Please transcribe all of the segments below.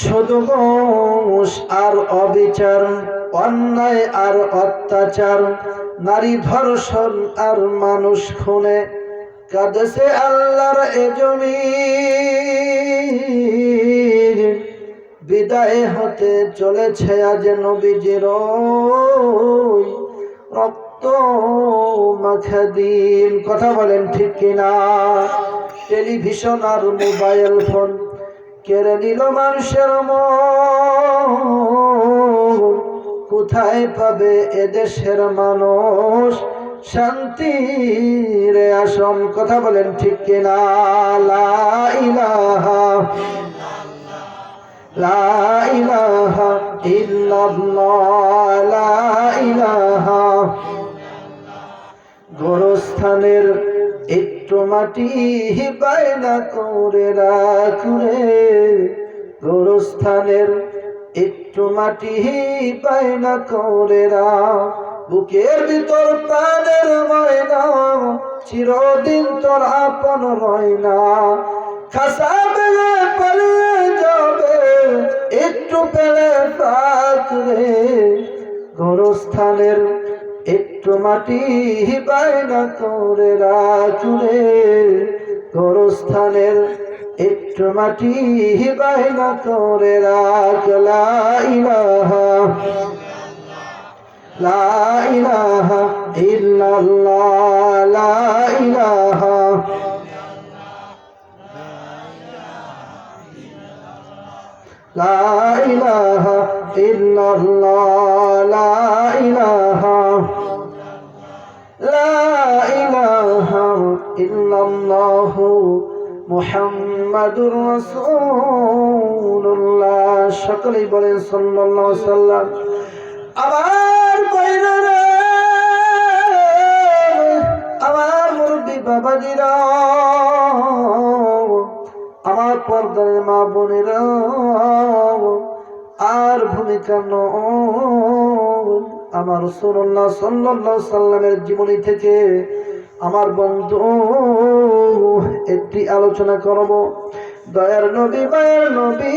সদমোষ আর অবিচার, অন্যায় আর অত্যাচার, নারী ধর্ষণ আর মানুষ খুনে, কাঁদেছে আল্লাহর এ জমি। বিদায় হতে চলেছে আজ নবীজির রক্ত মাখা দিন। কথা বলেন ঠিক কিনা? টেলিভিশন আর মোবাইল ফোন কেড়ে নিল মানুষের মন। কোথায় পাবে এদেশের মানুষ? শান্তি রে আসন, কথা বলেন ঠিক লা গোরস্থানের একটু মাটি বায়না করে রাখুরে। গোরস্থানের একটু মাটি বায়না করে রাখ বুকের ভিতর প্রাণের ময়না, চিরদিন তোর আপন রয় না খাসা বেলে পালিয়ে যাবে, একটু পেলে পাক রে। গোরস্থানের একটু মাটি বায়না করে রাখুরে গোরস্থানের একটু মাটি বায়না করে রাখ, লা ইলাহা লা ইলাহা ইল্লাল্লাহ, লা ইলাহা লা ইলাহা ইল্লাল্লাহ, লা ইলাহা লা ইলাহা ইল্লাল্লাহ মুহাম্মাদুর রাসূলুল্লাহ। সকলেই বলেন সাল্লাল্লাহু আলাইহি সাল্লাম আমার কইরে আমার মুরব্বী বাবাজিরা, আমার পর্দার মা বোনেরা, আর ভূমিকা নয়। আমার রসুল্লাহ সাল্লাহ সাল্লামের জীবনী থেকে আমার বন্ধু একটি আলোচনা করব। দয়ার নবী, মায়ের নবী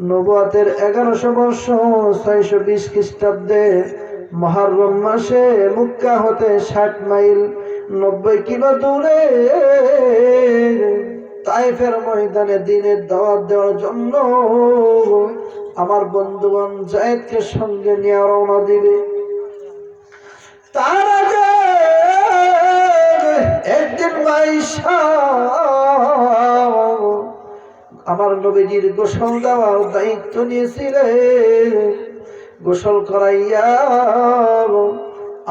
নবাতের এগারোশো বর্ষ ছয়শো বিশ খ্রিস্টাব্দে মহারম মাসে মুক্কা হতে ষাট মাইল নব্বই কিলো দূরে তাইফের ময়দানে দিনের দাওয়াত দেওয়ার জন্য আমার বন্ধুগণ জায়েদকে সঙ্গে নিয়ে রওনা দিবে। তার আগে একদিন মাইশা আমার নবীজির গোসল দেওয়ার দায়িত্ব নিয়েছিলেন। গোসল করাইয়া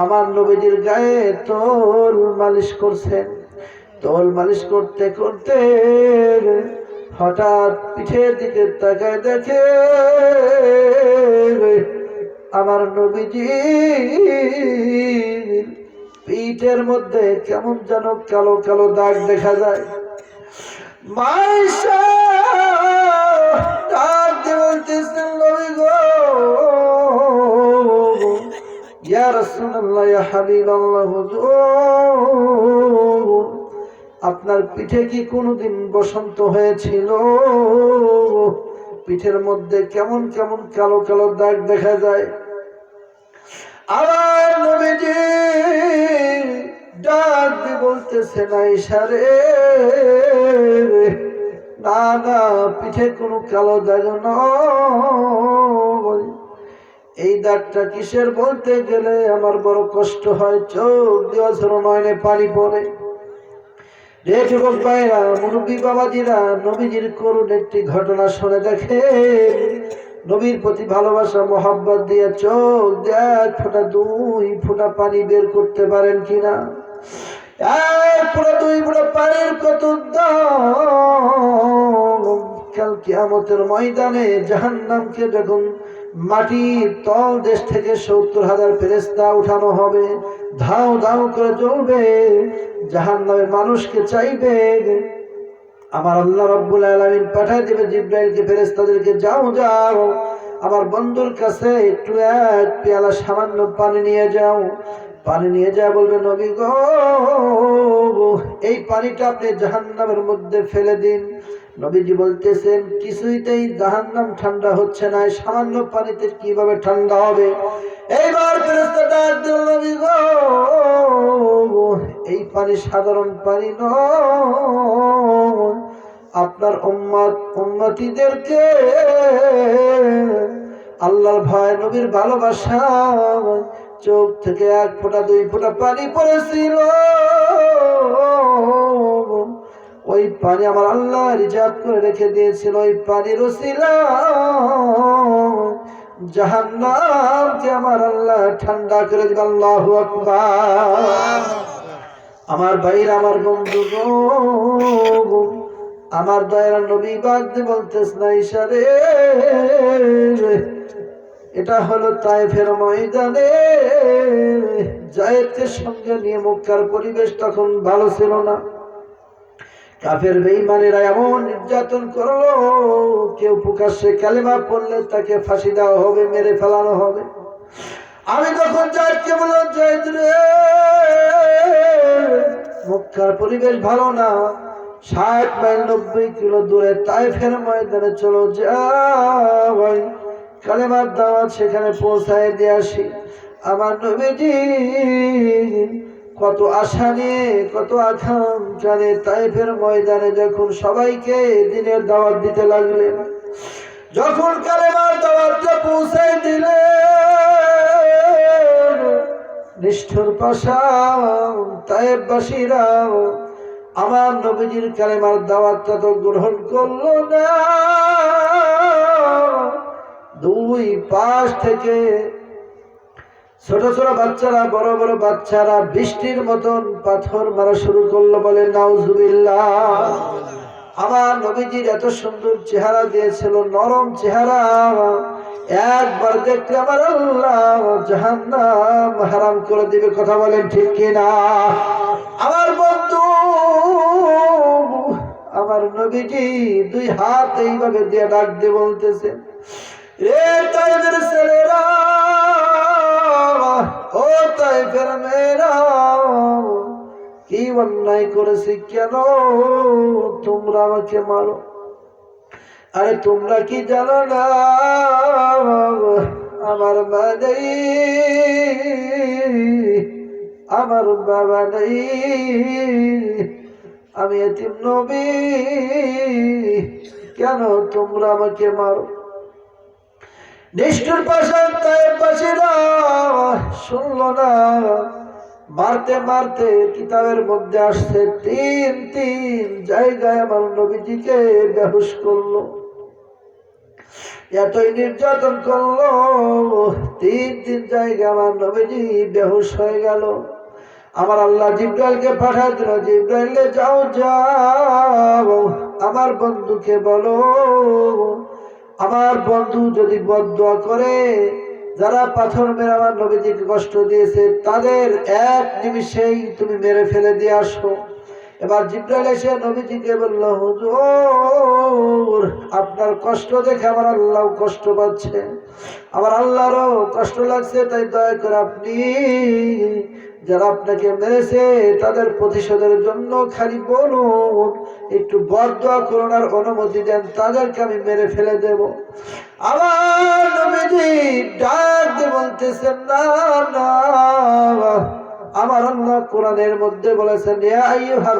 আমার নবীজির গায়ে তোল মালিশ করছেন। তোল মালিশ করতে করতে হঠাৎ পিঠের দিকে তাকায় দেখে আমার নবীজি পিঠের মধ্যে কেমন যেন কালো কালো দাগ দেখা যায়। মাইশা আপনার পিঠে কি কোনোদিন বসন্ত হয়েছিল? পিঠের মধ্যে কেমন কেমন কালো কালো দাগ দেখা যায়? আবার নবীজি ডাক বলতেছে না ইশারে না না, পিঠে কোনো কালো দাগ নয়। এই দাগটা কিসের বলতে গেলে আমার বড় কষ্ট হয়, চোখ ঝরো নয়নে পানি পড়ে। রে যুবক ভাইরা, মুরব্বী বাবাজিরা, নবীজির করুন একটি ঘটনা শুনে দেখে, নবীর প্রতি ভালোবাসা, মোহাব্বত দিয়ে চোখ দেখ, ফোটা দুই ফোটা পানি বের করতে পারেন কিনা। ফোটা পানির কত ময়দানে জাহান্নামকে মাটির তল দেশ থেকে সত্তর হাজার উঠানো হবে। ধাও ধাও করে জ্বলবে জাহান নামে মানুষকে চাইবে। আমার আল্লাহ রব্বুল আলামিন পাঠাই দেবে, জিব্রাইলকে, ফেরেশতাদেরকে, যাও যাও। আমার বন্ধুর কাছে একটু এক পেয়ালা সামান্য পানি নিয়ে যাও। পানি নিয়ে যা বলবে, নবী গো, এই পানিটা আপনি জাহান্নামের মধ্যে ফেলে দিন। নবীজি বলতেছেন কিছুইতেই জাহান্নাম ঠান্ডা হচ্ছে না সামান্য পানিতে কীভাবে ঠান্ডা হবে? এইবার নবী গো, এই পানি সাধারণ পানি নয়। আপনার উম্মত, উম্মতিদেরকে আল্লাহর ভয়, নবীর ভালোবাসা চোখ থেকে এক ফোঁটা, দুই ফোঁটা পানি পড়েছিল। ওই পানি আমার আল্লাহ রিজার্ভ করে রেখে দিয়েছিল, ওই পানির ওসিলা। জাহান্নামকে আমার আল্লাহ ঠান্ডা করে দিবে, আল্লাহু আমার ভাইরা, আমার বন্ধু আমার দয়ার নবী বাদ বলতেস না ইশারে এটা হলো তাইফের ময়দানে। জায়েদকে সঙ্গে নিয়ে মক্কার পরিবেশ তখন ভালো ছিল না। কাফের বেঈমানেরা এমন নির্যাতন করল, কেউ প্রকাশ্যে কালেমা পড়লে তাকে ফাঁসি দেওয়া হবে, মেরে ফেলানো হবে। আমি তখন জায়েদকে বললাম, জায়েদ রে, মক্কার পরিবেশ ভালো না। ষাট মাইল নব্বই কিলো দূরে তাইফের ময়দানে চলো যাই কালেমার দাওয়াত সেখানে পৌঁছায় দিয়ে আসি। আমার নবীজি কত আশা নিয়ে, কত আকাঙ্ক্ষা নিয়ে তাইফের ময়দানে যখন সবাইকে দিনের দাওয়াত দিতে লাগলেন। যখন কালেমার দাওয়াতটা পৌঁছায় দিলে নিষ্ঠুর পাশা তাইফবাসীরা আমার নবীজির কালেমার দাওয়াতটা তো গ্রহণ করল না। দুই পাশ থেকে ছোট ছোট বাচ্চারা, বড় বড় বাচ্চারা বৃষ্টির মতন পাথর মারা শুরু করল বলে নাউজুবিল্লাহ। আমার নবীজির এত সুন্দর চেহারা দিয়েছিল, নরম চেহারা। একবার দেখলে আমার আল্লাহ জাহান্নাম হারাম করে দিবে, কথা বলেন ঠিক কিনা? আমার বন্ধু, আমার নবীজি দুই হাত এইভাবে দিয়ে ডাক দিয়ে বলতেছে ও করেছি কেন? মারো। আরে তোমরা কি জানো না? আমার আমার বাবা নেই। আমি এতিম নবী। কেন তোমরা আমাকে মারো? নিষ্ঠুর শুনলো না। মারতে মারতে কিতাবের মধ্যে আসছে তিন তিন জায়গায় আমার নবীজিকে বেহুশ করল। এতই নির্যাতন করল, তিন তিন জায়গায় আমার নবীজি বেহুশ হয়ে গেল। আমার আল্লাহ জিব্রাইলকে পাঠায় দিল, জিব্রাইলে যাও যাও, আমার বন্ধুকে বলো। আমার বন্ধু যদি বদুয়া করে, যারা পাথর মেরে আমার নবীজিকে কষ্ট দিয়েছে, তাদের এক নিমিষেই তুমি মেরে ফেলে দিয়ে আসো। এবার জিব্রাইল এসে নবীজিকে বলল, হুজুর, আপনার কষ্ট দেখে আমার আল্লাহ কষ্ট পাচ্ছে। আমার আল্লাহরও কষ্ট লাগছে, তাই দয়া করে আপনি যারা আপনাকে মেরেছে, তাদের প্রতিশোধের জন্য খালি বলুন, একটু বরদোয়া করোনার অনুমতি দেন, তাদেরকে আমি মেরে ফেলে দেব। নবীজি ডাক বলতেছেন, না না। আমার আল্লাহ কোরআনের মধ্যে বলেছেন, ইয়া আইয়ুহার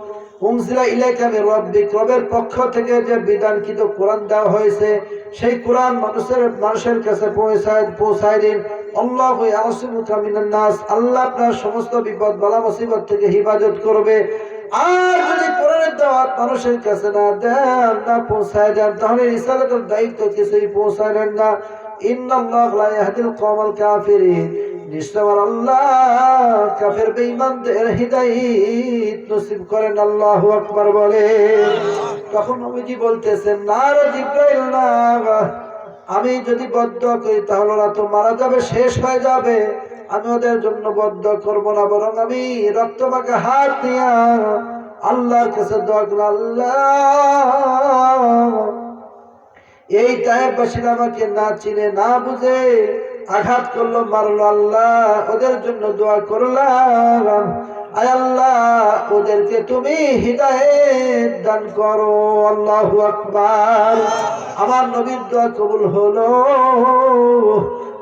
রবের পক্ষ থেকে যে বিধানকৃত কোরআন দেওয়া হয়েছে, সেই কোরআন মানুষের মানুষের কাছে পৌঁছায় পৌঁছায় দিন। সমস্ত বিপদ, বালা মুসিবত থেকে হিফাজত করবে। আর যদি কোরআনের দাওয়াত মানুষের কাছে না দেন, না পৌঁছায় দেন, তাহলে দায়িত্ব কিছুই পৌঁছালেন না। আল্লাহ কাফের বেঈমানদের হিদায়াত নসিব করেন আল্লাহু আকবার বলে। তখন নবীজি বলতেছেন না রে জিব্রাইল না আমি যদি বদ্ধ করি তাহলে ওরা তো মারা যাবে শেষ হয়ে যাবে। আমি ওদের জন্য বদ্ধ করব না বরং আমি রক্তমাকে হাত দিয়া আল্লাহর কাছে দোয়া করলাম, আল্লাহ। এই তাইবাসীরা আমাকে না চিনে না বুঝে আঘাত করল, মারলো আল্লাহ, ওদের জন্য দোয়া করলাম। আয় আল্লাহ, ওদেরকে তুমি হৃদায়ত দান করো, আল্লাহ আকবার। আমার নবীর দোয়া কবুল হলো।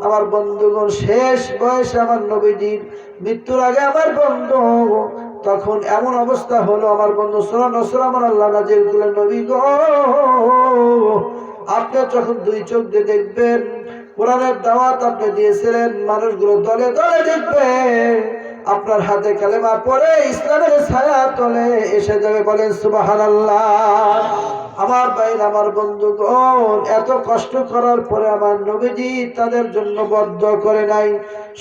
আমার বন্ধুগণ, শেষ বয়সে আমার নবীজির মৃত্যুর আগে আমার বন্ধু, তখন এমন অবস্থা হলো, আমার বন্ধু সোলান সোলামান আল্লাহ নাজির নবী গো আপনি যখন দুই চোখ দিয়ে দেখবেন কোরআনের দাওয়াত আপনি দিয়েছিলেন মানুষগুলো দলে দলে দেখবে আপনার হাতে কালেমা পরে ইসলামের ছায়া তলে এসে যাবে বলেন সুবাহান আমার বাইর আমার বন্ধুগণ, এত কষ্ট করার পরে আমার নবীজি তাদের জন্য বদ্ধ করে নাই।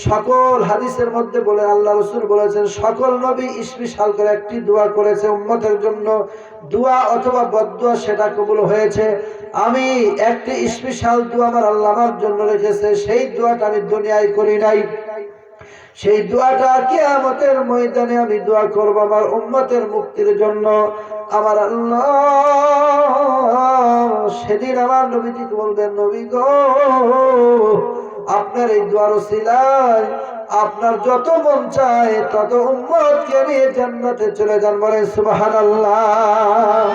সকল হাদিসের মধ্যে বলে, আল্লাহ রসুল বলেছেন, সকল নবী স্পেশাল করে একটি দোয়া করেছে উম্মতের জন্য। দোয়া অথবা বদুয়া সেটা কবুল হয়েছে। আমি একটি স্পেশাল দোয়া আমার আল্লাহ আমার জন্য রেখেছে, সেই দোয়াটা আমি দুনিয়ায় করি নাই। সেই দোয়াটা কিয়ামতের ময়দানে আমি দোয়া করব আমার উম্মতের মুক্তির জন্য। আমার আল্লাহ সেদিন আমার নবীজিকে বলবেন, নবী গো, আপনার এই দোয়ার সিলাই আপনার যত মন চায় তত উম্মতকে নিয়ে জান্নাতে চলে যান বলেন সুবহানাল্লাহ।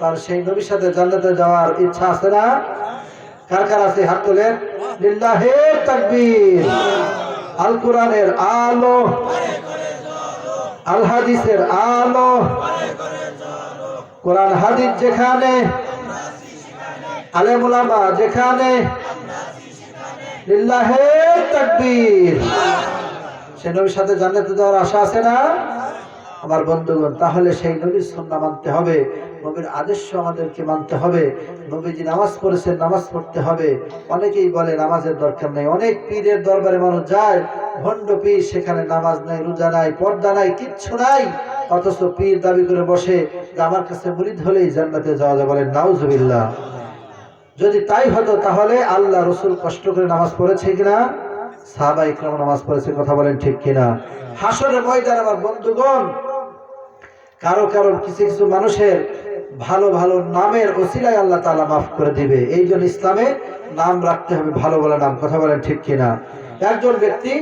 তার সেই নবীর সাথে জান্নাতে যাওয়ার ইচ্ছা আছে না? কার কার আছে? হাত তোলেন। লিল্লাহে তাকবীর। আল কোরআনের আলো আল হাদিসের আলো, কোরআন, হাদিস যেখানে আলেমুলামা যেখানে, লিল্লাহে তাকবীর। সে নবীর সাথে জান্নাতে যাওয়ার আশা আছে না? আমার বন্ধুগণ, তাহলে সেই নবীর সন্না মানতে হবে। নবীর আদর্শ আমাদেরকে মানতে হবে। নবীজি নামাজ পড়েছেন, নামাজ পড়তে হবে। অনেকেই বলে নামাজের দরকার নেই। অনেক পীরের দরবারে মানুষ যায়, ভণ্ড পীর সেখানে নামাজ নাই, রোজা নাই, পর্দা নাই, কিচ্ছু নাই। অথচ পীর দাবি করে বসে আমার কাছে মুরিদ হলেই জান্নাতে যাওয়া যায় বলেন নাউজুবিল্লাহ। যদি তাই হতো তাহলে আল্লাহ রসুল কষ্ট করে নামাজ পড়েছে কিনা? সাহাবা ইকরাম নামাজ পড়েছে কথা বলেন ঠিক কিনা? হাসরের ময়দান আমার বন্ধুগণ, কারও কারও কিছু কিছু মানুষের ভালো ভালো নামের ওসিলায় আল্লাহ তালা মাফ করে দিবে। এই জন্য ইসলামে নাম রাখতে হবে ভালো ভালো নাম। কথা বলেন ঠিক কিনা? একজন ব্যক্তি